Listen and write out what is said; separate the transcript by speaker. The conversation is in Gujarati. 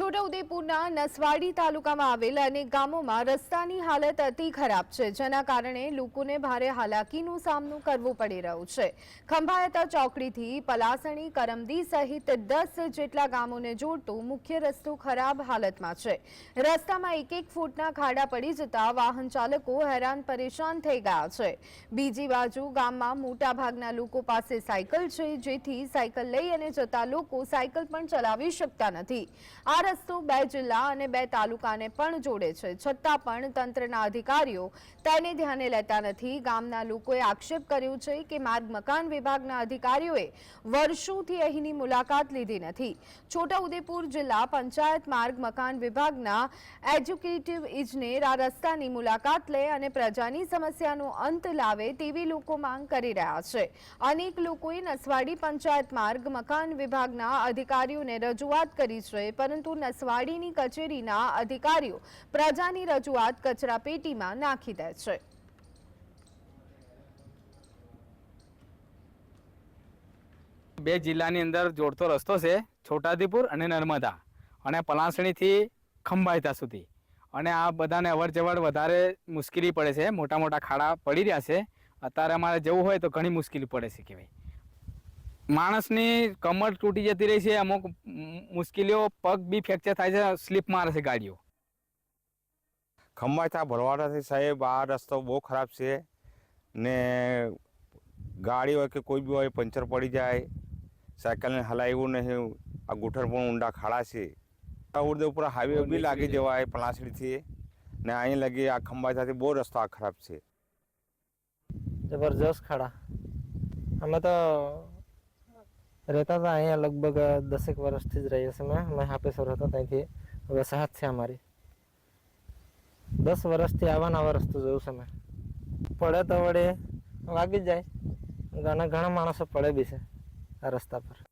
Speaker 1: છોટાઉદેપુરના નસવાડી તાલુકામાં આવેલ અનેક ગામોમાં રસ્તાની હાલત અતિ ખરાબ છે, જેના કારણે લોકોને ભારે હાલાકીનો સામનો કરવો પડી રહ્યો છે. ખંભાયતા ચોકડીથી પલાસણી, કરમદી સહિત દસ જેટલા ગામોને જોડતો મુખ્ય રસ્તો ખરાબ હાલતમાં છે. રસ્તામાં એક એક ફૂટના ખાડા પડી જતા વાહન ચાલકો હેરાન પરેશાન થઈ ગયા છે. બીજી બાજુ ગામમાં મોટાભાગના લોકો પાસે સાયકલ છે, જેથી સાયકલ લઈ અને જતા લોકો સાયકલ પણ ચલાવી શકતા નથી. આ રસ્તો બે જિલ્લા અને બે તાલુકાને પણ જોડે છે. છતાં પણ તંત્રના અધિકારીઓ તેને ધ્યાને લેતા નથી. ગામના લોકોએ આક્ષેપ કર્યો છે કે માર્ગ મકાન વિભાગના અધિકારીઓએ વર્ષોથી અહીંની મુલાકાત લીધી નથી. છોટાઉદેપુર જિલ્લા પંચાયત માર્ગ મકાન વિભાગના એજ્યુકેટિવ ઇજનેર આ રસ્તાની મુલાકાત લે અને પ્રજાની સમસ્યાનો અંત લાવે તેવી લોકો માંગ કરી રહ્યા છે. અનેક લોકોએ નસવાડી પંચાયત માર્ગ મકાન વિભાગના અધિકારીઓને રજૂઆત કરી છે, પરંતુ નસવાડીની કચેરીના અધિકારીઓ પ્રજાની રજૂઆત કચરાપેટીમાં નાખી દે છે.
Speaker 2: બે જિલ્લાની અંદર જોડતો રસ્તો છે, છોટાદીપુર અને નર્મદા. અને પલાસણીથી ખંભાયતા સુધી. અને આ બધાને અવર જવર વધારે મુશ્કેલી પડે છે, મોટા મોટા ખાડા પડી રહ્યા છે. અત્યારે અમારે જવું હોય તો ઘણી મુશ્કેલી પડે છે કે ભાઈ. માણસની કમર તૂટી જતી રહી છે અમુક મુશ્કેલીઓ પગ બી ફ્રેક્ચર થાય છે સ્લીપ મારે છે ગાડીઓ.
Speaker 3: ખંભાતા ભરવાડાથી સાહેબ આ રસ્તો બહુ ખરાબ છે ને ગાડી હોય કે કોઈ બી હોય પંચર પડી જાય સાયકલને હલાવ્યું નહીં આ ગુઠર પણ ઊંડા ખાડા છે. આ ઉપર હાઈવે બી લાગી જવાય પલાસડીથી ને અહીં લગી આ ખંભાતાથી બહુ રસ્તો આ ખરાબ છે.
Speaker 4: જબરજસ્ત ખાડા. અમે તો રહેતા હતા અહીંયા લગભગ દસેક વર્ષથી જ રહીએ છીએ અમે હાપેશ્વર હતા ત્યાંથી વસાહત છે અમારી દસ વર્ષથી આવા નવા રસ્તો જોયું છે મેં પડે તો વડે વાગી જાય ઘણા ઘણા માણસો પડે બી છે આ રસ્તા પર